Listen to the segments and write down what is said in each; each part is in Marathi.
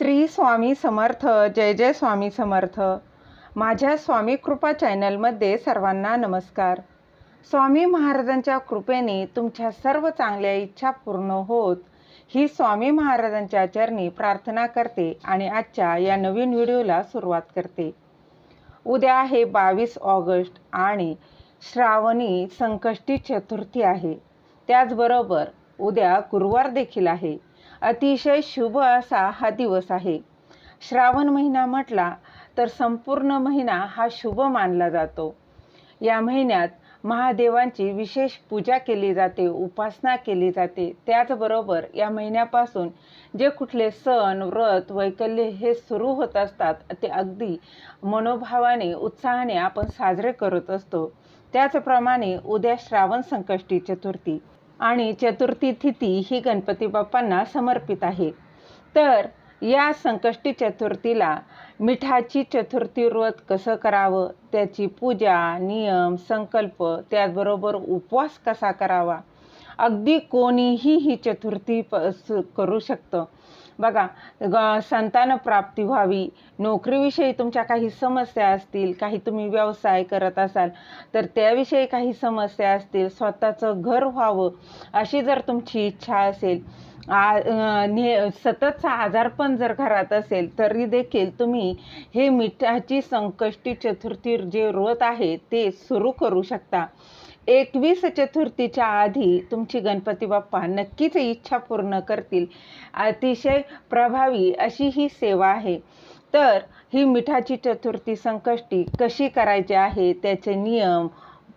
श्री स्वामी समर्थ जय जय स्वामी समर्थ. माझ्या स्वामी कृपा चॅनलमध्ये सर्वांना नमस्कार. स्वामी महाराजांच्या कृपेने तुमच्या सर्व चांगल्या इच्छा पूर्ण होत ही स्वामी महाराजांच्या चरणी प्रार्थना करते आणि आजच्या या नवीन व्हिडिओला सुरुवात करते. उद्या आहे बावीस ऑगस्ट आणि श्रावणी संकष्टी चतुर्थी आहे. त्याचबरोबर उद्या गुरुवार देखील आहे. अतिशय शुभ असा हा दिवस आहे. श्रावण महिना म्हटला तर संपूर्ण महिना हा शुभ मानला जातो. या महिन्यात महादेवांची विशेष पूजा केली जाते उपासना केली जाते. त्याचबरोबर या महिन्यापासून जे कुठले सण व्रत वैकल्य हे सुरू होत असतात ते अगदी मनोभावाने उत्साहाने आपण साजरे करत असतो. त्याचप्रमाणे उद्या श्रावण संकष्टी चतुर्थी. आणि चतुर्थी तिथी ही गणपती बाप्पांना समर्पित आहे. तर या संकष्टी चतुर्थीला मिठाची चतुर्थी व्रत कसं करावं त्याची पूजा नियम संकल्प त्याचबरोबर उपवास कसा करावा अगदी कोणीही ही चतुर्थी प करू शकतं. बघा ग संतान प्राप्ती व्हावी. नोकरीविषयी तुमच्या काही समस्या असतील काही तुम्ही व्यवसाय करत असाल तर त्याविषयी काही समस्या असतील स्वतःचं घर व्हावं अशी जर तुमची इच्छा असेल आ ने सततचा आजारपण जर घरात असेल तरी देखील तुम्ही हे मिठाची संकष्टी चतुर्थी जे व्रत आहे ते सुरू करू शकता. एकवीस चतुर्थीच्या आधी तुमची गणपती बाप्पा नक्कीच इच्छा पूर्ण करतील. अतिशय प्रभावी अशी ही सेवा आहे. तर ही मिठाची चतुर्थी संकष्टी कशी करायची आहे त्याचे नियम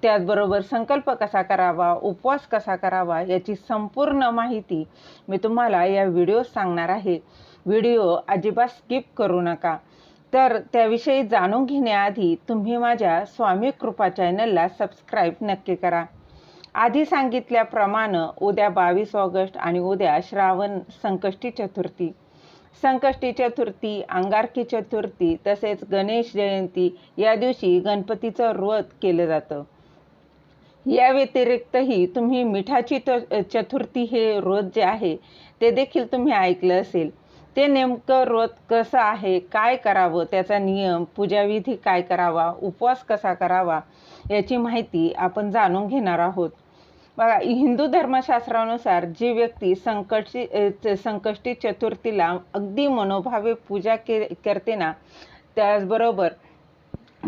त्याचबरोबर संकल्प कसा करावा उपवास कसा करावा याची संपूर्ण माहिती मी तुम्हाला या व्हिडिओ सांगणार आहे. व्हिडिओ अजिबात स्किप करू नका. तर त्याविषयी जाणून घेण्याआधी तुम्ही माझ्या स्वामी कृपा चॅनलला सबस्क्राईब नक्की करा. आधी सांगितल्याप्रमाणे उद्या बावीस ऑगस्ट आणि उद्या श्रावण संकष्टी चतुर्थी. संकष्टी चतुर्थी अंगारकी चतुर्थी तसेच गणेश जयंती या दिवशी गणपतीचं व्रत केलं जातं. या व्यतिरिक्तही तुम्ही मिठाची चतुर्थी हे व्रत जे आहे ते देखील तुम्ही ऐकलं असेल. ते नेमकं व्रत कसं आहे काय करावं त्याचा नियम पूजाविधी काय करावा उपवास कसा करावा याची माहिती आपण जाणून घेणार आहोत. बघा हिंदू धर्मशास्त्रानुसार जी व्यक्ती संकष्टी संकष्टी चतुर्थीला अगदी मनोभावे पूजा के करते ना त्याचबरोबर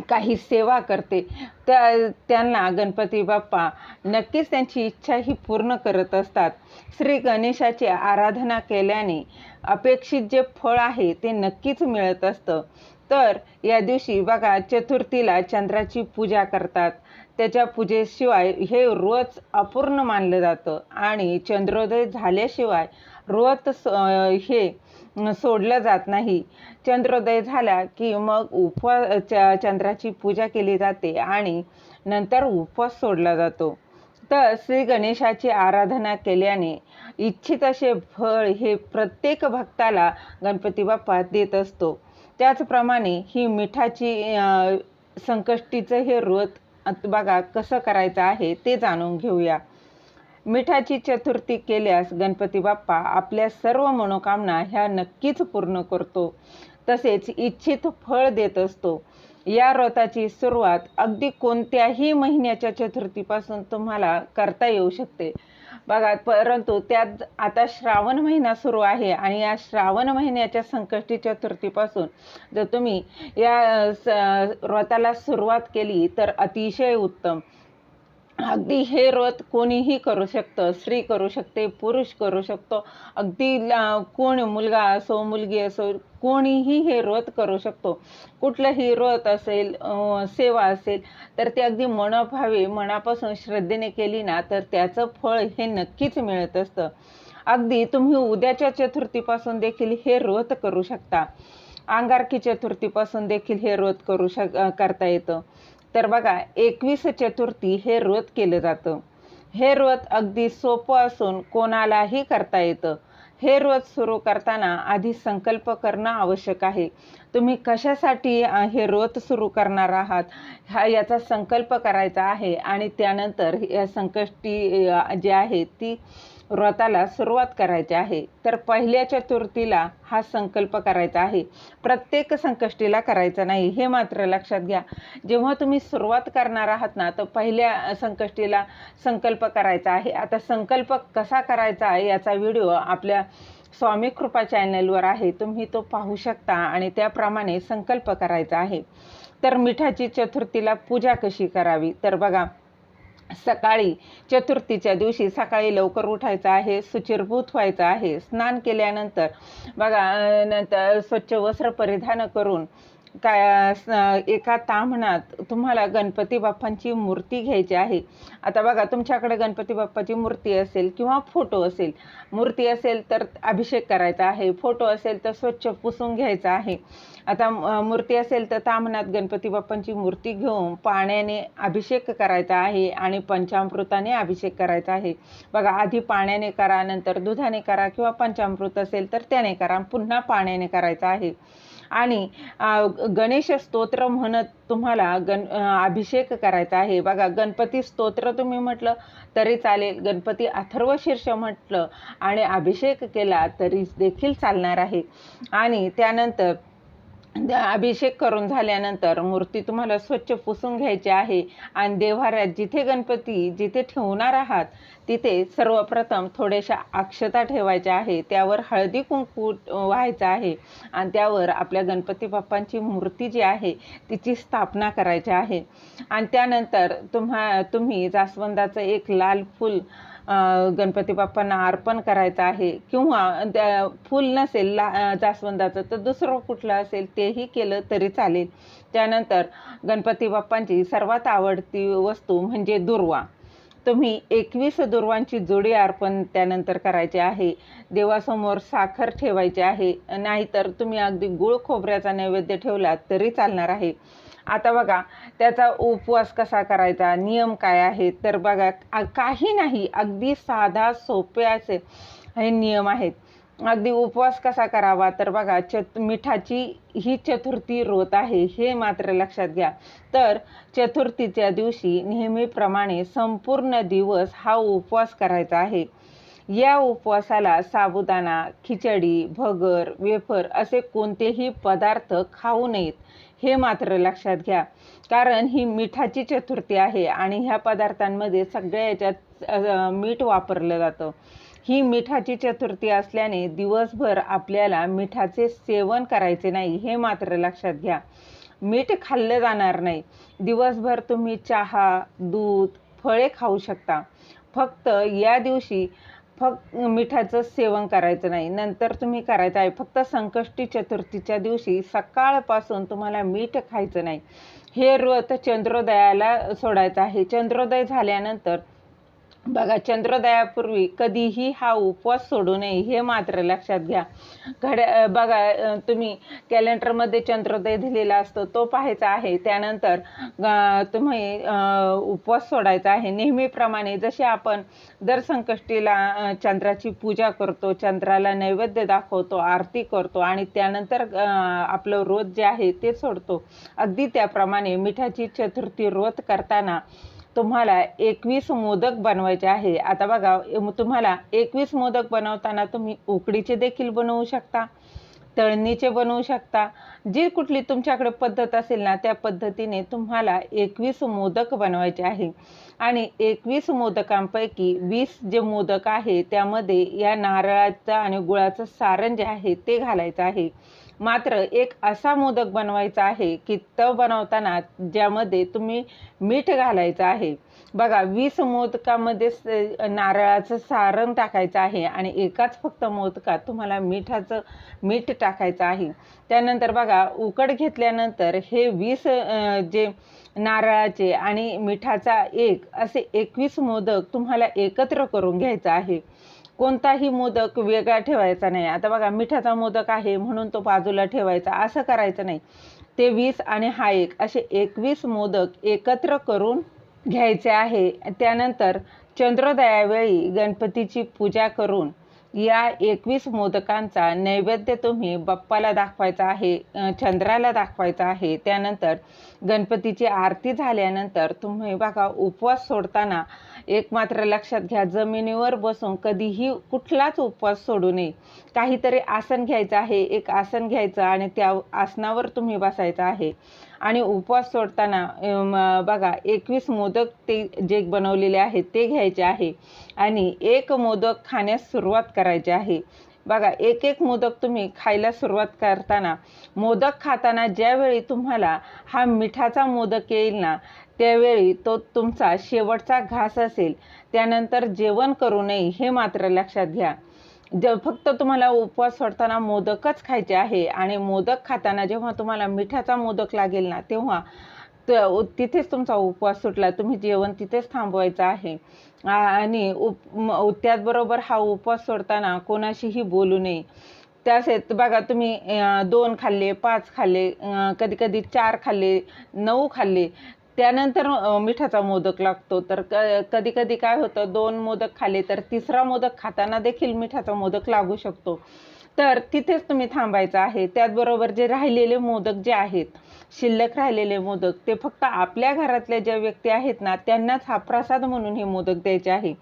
काही सेवा करते. त्या त्यांना गणपती बाप्पा नक्कीच त्यांची इच्छा ही पूर्ण करत असतात. श्री गणेशाची आराधना केल्याने अपेक्षित जे फळ आहे ते नक्कीच मिळत असतं. तर या दिवशी बघा चतुर्थीला चंद्राची पूजा करतात. त्याच्या पूजेशिवाय हे रोज अपूर्ण मानलं जातं. आणि चंद्रोदय झाल्याशिवाय व्रत हे सोडलं जात नाही. चंद्रोदय झाला की मग उपवास चंद्राची पूजा केली जाते आणि नंतर उपवास सोडला जातो. तर श्री गणेशाची आराधना केल्याने इच्छित असे फळ हे प्रत्येक भक्ताला गणपती बाप्पा देत असतो. त्याचप्रमाणे ही मिठाची संकष्टीचं हे व्रत बघा कसं करायचं आहे ते जाणून घेऊया. मिठाची चतुर्थी केल्यास गणपती बाप्पा आपल्या सर्व मनोकामना ह्या नक्कीच पूर्ण करतो. तसेच इच्छित फळ देत असतो. या व्रताची सुरुवात अगदी कोणत्याही महिन्याच्या चतुर्थीपासून तुम्हाला करता येऊ शकते. बघा परंतु त्यात आता श्रावण महिना सुरू आहे आणि या श्रावण महिन्याच्या संकष्टी चतुर्थीपासून जर तुम्ही या व्रताला सुरुवात केली तर अतिशय उत्तम. अगदी हे व्रत कोणीही करू शकतं स्त्री करू शकते पुरुष करू शकतो. अगदी कोण मुलगा असो मुलगी असो कोणीही हे व्रत करू शकतो. कुठलंही व्रत असेल सेवा असेल तर ते अगदी मनोभावे मनापासून श्रद्धेने केली ना तर त्याचं फळ हे नक्कीच मिळत असतं. अगदी तुम्ही उद्याच्या चतुर्थीपासून देखील हे व्रत करू शकता. अंगारकी चतुर्थीपासून देखील हे व्रत करू शक करता येतं. तर बघा एकवीस चतुर्थी हे व्रत केलं जातं. हे व्रत अगदी सोपं असून कोणालाही करता येतं. हे व्रत सुरू करताना आधी संकल्प करणं आवश्यक आहे. तुम्ही कशासाठी हे व्रत सुरू करणार आहात? हा याचा संकल्प करायचा आहे आणि त्यानंतर या संकष्टी जी आहे ती व्रताला सुरुवात करायची आहे. तर पहिल्या चतुर्थीला हा संकल्प करायचा आहे. प्रत्येक संकष्टीला करायचा नाही हे मात्र लक्षात घ्या. जेव्हा तुम्ही सुरुवात करणार आहात ना तर पहिल्या संकष्टीला संकल्प करायचा आहे. आता संकल्प कसा करायचा आहे याचा व्हिडिओ आपल्या स्वामी कृपा चॅनलवर आहे. तुम्ही तो पाहू शकता आणि त्याप्रमाणे संकल्प करायचा आहे. तर मिठाची चतुर्थीला पूजा कशी करावी? तर बघा सकाळी चतुर्थीच्या दिवशी सकाळी लवकर उठायचं आहे सुचिरभूत व्हायचं आहे स्नान केल्यानंतर बघा नंतर स्वच्छ वस्त्र परिधान करून काय एका ताम्हणात तुम्हाला गणपती बाप्पांची मूर्ती घ्यायची आहे. आता बघा तुमच्याकडे गणपती बाप्पाची मूर्ती असेल किंवा फोटो असेल मूर्ती असेल तर अभिषेक करायचा आहे फोटो असेल तर स्वच्छ पुसून घ्यायचा आहे. आता मूर्ती असेल तर ताम्हणात गणपती बाप्पांची मूर्ती घेऊन पाण्याने अभिषेक करायचा आहे आणि पंचामृताने अभिषेक करायचा आहे. बघा आधी पाण्याने करा नंतर दुधाने करा किंवा पंचामृत असेल तर त्याने करा पुन्हा पाण्याने करायचा आहे. आणि गणेश स्तोत्र म्हणत तुम्हाला गण अभिषेक करायचा आहे. बघा गणपती स्तोत्र तुम्ही म्हटलं तरी चालेल. गणपती अथर्व शीर्ष म्हटलं आणि अभिषेक केला तरी देखील चालणार आहे. आणि त्यानंतर म्हणजे अभिषेक करून झाल्यानंतर मूर्ती तुम्हाला स्वच्छ पुसून घ्यायची आहे. आणि देव्हाऱ्यात जिथे गणपती जिथे ठेवणार आहात तिथे सर्वप्रथम थोड्याशा अक्षता ठेवायच्या आहे त्यावर हळदी कुंकू व्हायचं आहे. आणि त्यावर आपल्या गणपती बाप्पांची मूर्ती जी आहे तिची स्थापना करायची आहे. आणि त्यानंतर तुम्हा तुम्ही जास्वंदाचं एक लाल फूल गणपती बाप्पांना अर्पण करायचं आहे किंवा त्या फूल नसेल ला जास्वंदाचं तर दुसरं कुठलं असेल तेही केलं तरी चालेल. त्यानंतर गणपती बाप्पांची सर्वात आवडती वस्तू म्हणजे दुर्वा. तुम्ही एकवीस दुर्वांची जोडी अर्पण त्यानंतर करायची आहे. देवासमोर साखर ठेवायची आहे. नाहीतर तुम्ही अगदी गुळ खोबऱ्याचा नैवेद्य ठेवला तरी चालणार आहे. आता बघा त्याचा उपवास कसा करायचा नियम काय आहे तर बघा काही नाही अगदी साधा सोपे असे हे नियम आहेत. अगदी उपवास कसा करावा? तर बघा चत मिठाची ही चतुर्थी रोत आहे हे मात्र लक्षात घ्या. तर चतुर्थीच्या दिवशी नेहमीप्रमाणे संपूर्ण दिवस हा उपवास करायचा आहे. या उपवासाला साबुदाणा खिचडी भगर वेफर असे कोणतेही पदार्थ खाऊ नयेत हे मात्र लक्षात घ्या. कारण ही मिठाची चतुर्थी आहे आणि ह्या पदार्थांमध्ये सगळ्या याच्यात मीठ वापरलं जातं. ही मिठाची चतुर्थी असल्याने दिवसभर आपल्याला मिठाचे सेवन करायचे नाही हे मात्र लक्षात घ्या. मीठ खाल्लं जाणार नाही. दिवसभर तुम्ही चहा दूध फळे खाऊ शकता. फक्त या दिवशी फक्त मिठाचं सेवन करायचं नाही. नंतर तुम्ही करायचं आहे फक्त संकष्टी चतुर्थीच्या दिवशी सकाळपासून तुम्हाला मीठ खायचं नाही. हे व्रत चंद्रोदयाला सोडायचं आहे. चंद्रोदय झाल्यानंतर बघा चंद्रोदयापूर्वी कधीही हा उपवास सोडू नये हे मात्र लक्षात घ्या. घड्या बघा तुम्ही कॅलेंडरमध्ये चंद्रोदय दिलेला असतो तो पाहायचा आहे. त्यानंतर तुम्ही उपवास सोडायचा आहे. नेहमीप्रमाणे जसे आपण दर संकष्टीला चंद्राची पूजा करतो चंद्राला नैवेद्य दाखवतो आरती करतो आणि त्यानंतर आपलं रोज जे आहे ते सोडतो. अगदी त्याप्रमाणे मिठाची चतुर्थी रोज करताना तुम्हाला एकवीस मोदक बनवायचे आहे. आता बघा तुम्हाला एकवीस मोदक बनवताना तुम्ही उकडीचे देखील बनवू शकता तळणीचे बनवू शकता. जी कुठली तुमच्याकडे पद्धत असेल ना त्या पद्धतीने तुम्हाला एकवीस मोदक बनवायचे आहे. आणि एकवीस मोदकांपैकी वीस जे मोदक आहे त्यामध्ये या नारळाचं आणि गुळाचं सारण जे आहे ते घालायचं आहे. मात्र एक असा मोदक बनवायचा आहे की तव बनवताना ज्यामध्ये तुम्ही मीठ घालायचं आहे. बघा वीस मोदकामध्ये नारळाचं सारण टाकायचं आहे आणि एकाच फक्त मोदकात तुम्हाला मिठाचं मीठ टाकायचं आहे. त्यानंतर बघा उकड घेतल्यानंतर हे वीस जे नारळाचे आणि मिठाचा एक असे एकवीस मोदक तुम्हाला एकत्र करून घ्यायचं आहे. कोणताही मोदक वेगळा ठेवायचा नाही. आता बघा मिठाचा मोदक आहे म्हणून तो बाजूला ठेवायचा. असं करायचं नाही. ते वीस आणि हा एक असे एकवीस मोदक एकत्र करून घ्यायचे आहे. त्यानंतर चंद्रोदयावेळी गणपतीची पूजा करून या एकवीस मोदकांचा नैवेद्य तुम्ही बाप्पाला दाखवायचा आहे चंद्राला दाखवायचा आहे. त्यानंतर गणपतीची आरती झाल्यानंतर तुम्ही बघा उपवास सोडताना एक मात्र लक्षात घ्या जमिनीवर बसून कधीही कुठलाच उपवास सोडू नये. काहीतरी आसन घ्यायचं आहे एक आसन घ्यायचं आणि त्या आसनावर तुम्ही बसायचं आहे. आणि उपवास सोडताना बघा एकवीस मोदक ते जे बनवलेले आहेत ते घ्यायचे आहे. आणि एक मोदक खाण्यास सुरुवात करायची आहे. बघा एक एक मोदक तुम्ही खायला सुरुवात करताना मोदक खाताना ज्यावेळी तुम्हाला हा मिठाचा मोदक येईल ना त्यावेळी तो तुमचा शेवटचा घास असेल. त्यानंतर जेवण करू नये हे मात्र लक्षात घ्या. ज फक्त तुम्हाला उपवास सोडताना मोदकच खायचे आहे आणि मोदक खाताना जेव्हा तुम्हाला मिठाचा मोदक लागेल ना तेव्हा तिथेच तुमचा उपवास सुटला. तुम्ही जेवण तिथेच थांबवायचं आहे. आणि उप त्याचबरोबर हा उपवास सोडताना कोणाशीही बोलू नये. तसेच बघा तुम्ही दोन खाल्ले पाच खाल्ले कधी कधी चार खाल्ले नऊ खाल्ले. त्यानंतर मिठाचा मोदक लागतो. तर क कधी कधी काय होतं दोन मोदक खाल्ले तर तिसरा मोदक खाताना देखील मिठाचा मोदक लागू शकतो. तर तिथेच तुम्ही थांबायचं आहे. त्याचबरोबर जे राहिलेले मोदक जे आहेत शिल्लक राहिलेले मोदक ते फक्त आपल्या घरातल्या ज्या व्यक्ती आहेत ना त्यांनाच हा प्रसाद म्हणून हे मोदक द्यायचे आहे.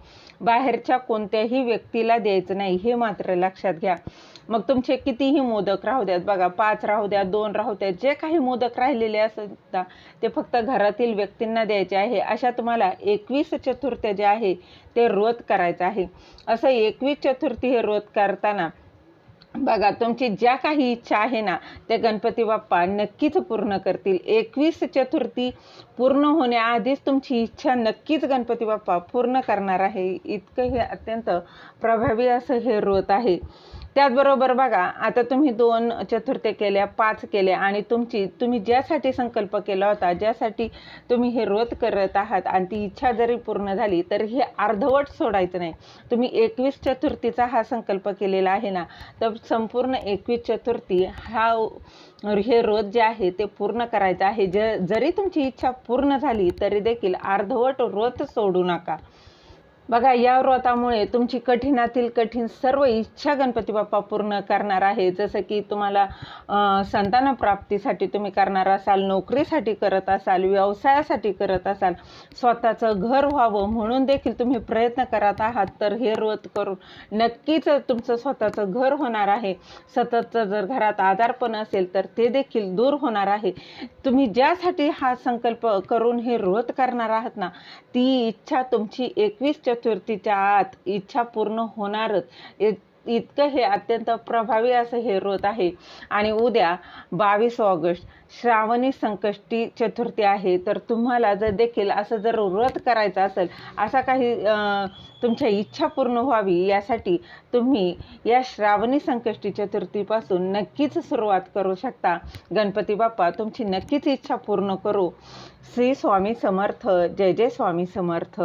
बाहेरच्या कोणत्याही व्यक्तीला द्यायचं नाही हे मात्र लक्षात घ्या. मग तुमचे कितीही मोदक राहू द्यात बघा पाच राहू द्या दोन राहू द्या जे काही मोदक राहिलेले असतात ते फक्त घरातील व्यक्तींना द्यायचे आहे. अशा तुम्हाला एकवीस चतुर्थी जे आहे ते रोध करायचं आहे. असं एकवीस चतुर्थी हे रोध करताना बघा तुमची ज्या काही इच्छा आहे ना त्या गणपती बाप्पा नक्कीच पूर्ण करतील. एकवीस चतुर्थी पूर्ण होण्याआधीच तुमची इच्छा नक्कीच गणपती बाप्पा पूर्ण करणार आहे. इतकं हे अत्यंत प्रभावी असं हे व्रत आहे. त्याचबरोबर बघा आता तुम्ही दोन चतुर्थी केल्या पाच केल्या आणि तुमची तुम्ही ज्यासाठी संकल्प केला होता ज्यासाठी तुम्ही हे व्रत करत आहात आणि ती इच्छा जरी पूर्ण झाली तर हे अर्धवट सोडायचं नाही. तुम्ही एकवीस चतुर्थीचा हा संकल्प केलेला आहे ना तर संपूर्ण एकवीस चतुर्थी हा हे रोज जे आहे ते पूर्ण करायचं आहे. ज जरी तुमची इच्छा पूर्ण झाली तरी देखील अर्धवट व्रत सोडू नका. बघा या व्रतामुळे तुमची कठीणातील कठीण सर्व इच्छा गणपती बाप्पा पूर्ण करणार आहे. जसं की तुम्हाला संतान प्राप्तीसाठी तुम्ही करणार असाल नोकरीसाठी करत असाल व्यवसायासाठी करत असाल स्वतःचं घर व्हावं म्हणून देखील तुम्ही प्रयत्न करत आहात तर हे व्रत करून नक्कीच तुमचं स्वतःचं घर होणार आहे. सततचं जर घरात आधारपण असेल तर ते देखील दूर होणार आहे. तुम्ही ज्यासाठी हा संकल्प करून हे व्रत करणार आहात ना ती इच्छा तुमची एकवीस चतुर्थीच्या आत इच्छा पूर्ण होणारच. इतकं हे अत्यंत प्रभावी असं हे व्रत आहे. आणि उद्या बावीस ऑगस्ट श्रावणी संकष्टी चतुर्थी आहे. तर तुम्हाला जर देखील असं जर व्रत करायचं असेल असा काही तुमच्या इच्छा पूर्ण व्हावी यासाठी तुम्ही या श्रावणी संकष्टी चतुर्थीपासून नक्कीच सुरुवात करू शकता. गणपती बाप्पा तुमची नक्कीच इच्छा पूर्ण करू. श्री स्वामी समर्थ जय जय स्वामी समर्थ.